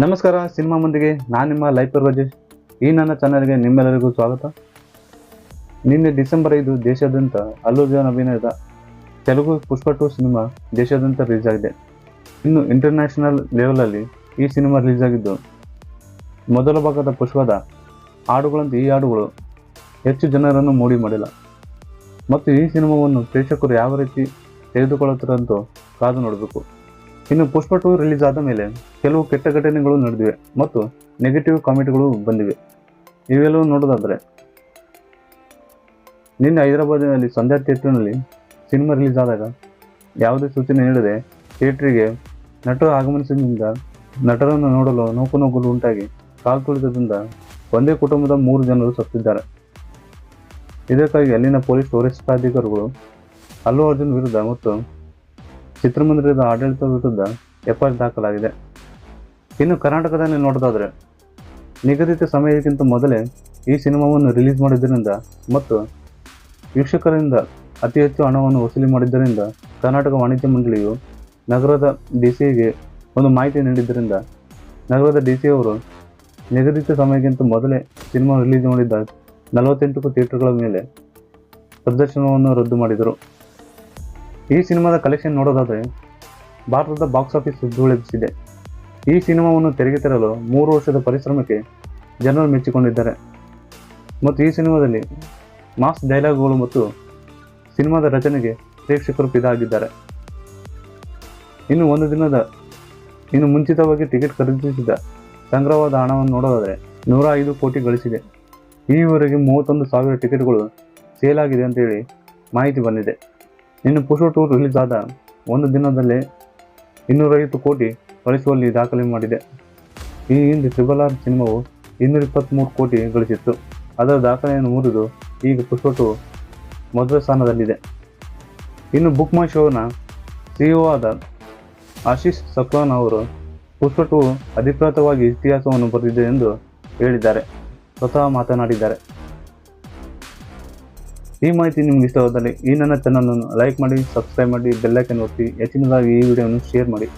ನಮಸ್ಕಾರ, ಸಿನಿಮಾ ಮಂದಿಗೆ. ನಾನು ನಿಮ್ಮ ಲೈಫರ್ ರಾಜೇಶ್. ಈ ನನ್ನ ಚಾನಲ್ಗೆ ನಿಮ್ಮೆಲ್ಲರಿಗೂ ಸ್ವಾಗತ. ನಿನ್ನೆ ಡಿಸೆಂಬರ್ ಐದು ದೇಶಾದ್ಯಂತ ಅಲ್ಲು ಅಭಿನಯದ ತೆಲುಗು ಪುಷ್ಪ ಟು ಸಿನಿಮಾ ದೇಶಾದ್ಯಂತ ರಿಲೀಸ್ ಆಗಿದೆ. ಇನ್ನು ಇಂಟರ್ನ್ಯಾಷನಲ್ ಲೆವೆಲಲ್ಲಿ ಈ ಸಿನಿಮಾ ರಿಲೀಸ್ ಆಗಿದ್ದು, ಮೊದಲ ಭಾಗದ ಪುಷ್ಪದ ಹಾಡುಗಳಂತೆ ಈ ಹಾಡುಗಳು ಹೆಚ್ಚು ಜನರನ್ನು ಮೂಡಿ ಮಾಡಿಲ್ಲ. ಮತ್ತು ಈ ಸಿನಿಮಾವನ್ನು ಪ್ರೇಕ್ಷಕರು ಯಾವ ರೀತಿ ತೆಗೆದುಕೊಳ್ಳುತ್ತಾರಂತೂ ಕಾದು ನೋಡಬೇಕು. ಇನ್ನು ಪುಷ್ಪ ಟು ರಿಲೀಸ್ ಆದ ಮೇಲೆ ಕೆಲವು ಕೆಟ್ಟ ಘಟನೆಗಳು ನಡೆದಿವೆ ಮತ್ತು ನೆಗೆಟಿವ್ ಕಾಮೆಂಟ್ಗಳು ಬಂದಿವೆ. ಇವೆಲ್ಲವೂ ನೋಡೋದಾದರೆ, ನಿನ್ನೆ ಹೈದರಾಬಾದಿನಲ್ಲಿ ಸಂಧ್ಯಾ ಥಿಯೇಟರ್ನಲ್ಲಿ ಸಿನಿಮಾ ರಿಲೀಸ್ ಆದಾಗ ಯಾವುದೇ ಸೂಚನೆ ನೀಡದೆ ಥಿಯೇಟ್ರಿಗೆ ನಟರ ಆಗಮನಿಸಿದಿಂದ ನಟರನ್ನು ನೋಡಲು ನೂಕು ನುಗ್ಗಲು ಉಂಟಾಗಿ ಕಾಲು ತುಳಿತದಿಂದ ಒಂದೇ ಕುಟುಂಬದ ಮೂರು ಜನರು ಸತ್ತಿದ್ದಾರೆ. ಇದಕ್ಕಾಗಿ ಅಲ್ಲಿನ ಪೊಲೀಸ್ ವರಿಷ್ಠಾಧಿಕಾರಿಗಳು ಅಲ್ಲು ಅರ್ಜುನ್ ವಿರುದ್ಧ ಮತ್ತು ಚಿತ್ರಮಂದಿರದ ಆಡಳಿತದ ವಿರುದ್ಧ ಎಫ್ಐಆರ್ ದಾಖಲಾಗಿದೆ. ಇನ್ನು ಕರ್ನಾಟಕದಲ್ಲಿ ನೋಡೋದಾದರೆ, ನಿಗದಿತ ಸಮಯಕ್ಕಿಂತ ಮೊದಲೇ ಈ ಸಿನಿಮಾವನ್ನು ರಿಲೀಸ್ ಮಾಡಿದ್ದರಿಂದ ಮತ್ತು ವೀಕ್ಷಕರಿಂದ ಅತಿ ಹೆಚ್ಚು ಹಣವನ್ನು ವಸೂಲಿ ಮಾಡಿದ್ದರಿಂದ ಕರ್ನಾಟಕ ವಾಣಿಜ್ಯ ಮಂಡಳಿಯು ನಗರದ ಡಿ ಸಿಗೆ ಒಂದು ಮಾಹಿತಿ ನೀಡಿದ್ದರಿಂದ ನಗರದ ಡಿ ಸಿ ಅವರು ನಿಗದಿತ ಸಮಯಕ್ಕಿಂತ ಮೊದಲೇ ಸಿನಿಮಾ ರಿಲೀಸ್ ಮಾಡಿದ್ದ ನಲವತ್ತೆಂಟು ಥಿಯೇಟರ್ಗಳ ಮೇಲೆ ಪ್ರದರ್ಶನವನ್ನು ರದ್ದು ಮಾಡಿದರು. ಈ ಸಿನಿಮಾದ ಕಲೆಕ್ಷನ್ ನೋಡೋದಾದರೆ ಭಾರತದ ಬಾಕ್ಸ್ ಆಫೀಸ್ ಸುದ್ದುಳಿಸಿದೆ ಈ ಸಿನಿಮಾವನ್ನು ತೆರೆಗೆ ತರಲು ಮೂರು ವರ್ಷದ ಪರಿಶ್ರಮಕ್ಕೆ ಜನರು ಮೆಚ್ಚಿಕೊಂಡಿದ್ದಾರೆ. ಮತ್ತು ಈ ಸಿನಿಮಾದಲ್ಲಿ ಮಾಸ್ ಡೈಲಾಗ್ಗಳು ಮತ್ತು ಸಿನಿಮಾದ ರಚನೆಗೆ ಪ್ರೇಕ್ಷಕರು ಫಿದಾಗಿದ್ದಾರೆ. ಇನ್ನು ಒಂದು ದಿನದ, ಇನ್ನು ಮುಂಚಿತವಾಗಿ ಟಿಕೆಟ್ ಖರೀದಿಸಿದ ಸಂಗ್ರಹವಾದ ಹಣವನ್ನು ನೋಡೋದಾದರೆ ನೂರ ಐದು ಕೋಟಿ ಗಳಿಸಿದೆ. ಈವರೆಗೆ ಮೂವತ್ತೊಂದು ಸಾವಿರ ಟಿಕೆಟ್ಗಳು ಸೇಲ್ ಆಗಿದೆ ಅಂತೇಳಿ ಮಾಹಿತಿ ಬಂದಿದೆ. ಇನ್ನು ಪುಷ್ಪ ಟೂ ರಿಲೀಸ್ ಆದ ಒಂದು ದಿನದಲ್ಲೇ ಇನ್ನೂರೈವತ್ತು ಕೋಟಿ ಗಳಿಸುವಲ್ಲಿ ದಾಖಲೆ ಮಾಡಿದೆ. ಈ ಹಿಂದೆ ಟ್ರಿಬಲ್ ಆರ್ ಸಿನಿಮಾವು ಇನ್ನೂರ ಇಪ್ಪತ್ತ್ಮೂರು ಕೋಟಿ ಗಳಿಸಿತ್ತು. ಅದರ ದಾಖಲೆಯನ್ನು ಮುರಿದು ಈಗ ಪುಷ್ಪ ಟು ಮೊದಲ ಸ್ಥಾನದಲ್ಲಿದೆ. ಇನ್ನು ಬುಕ್ ಮೈ ಶೋನ ಸಿಇಒ ಆದ ಆಶೀಶ್ ಸಕ್ಲಾನ್ ಅವರು ಪುಷ್ಪ ಟು ಅಧಿಕೃತವಾಗಿ ಇತಿಹಾಸವನ್ನು ಬರೆದಿದೆ ಎಂದು ಹೇಳಿದ್ದಾರೆ. ಸ್ವತಃ ಮಾತನಾಡಿದ್ದಾರೆ. ಈ ಮಾಹಿತಿ ನಿಮ್ಗೆ ಇಷ್ಟವಾದಲ್ಲಿ ಈ ನನ್ನ ಚಾನಲ್ ಲೈಕ್ ಮಾಡಿ ಸಬ್ಸ್ಕ್ರೈಬ್ ಮಾಡಿ ಬೆಲ್ಲೈಕನ್ ಒತ್ತಿ ಹೆಚ್ಚಿನದಾಗಿ ಈ ವಿಡಿಯೋವನ್ನು ಶೇರ್ ಮಾಡಿ.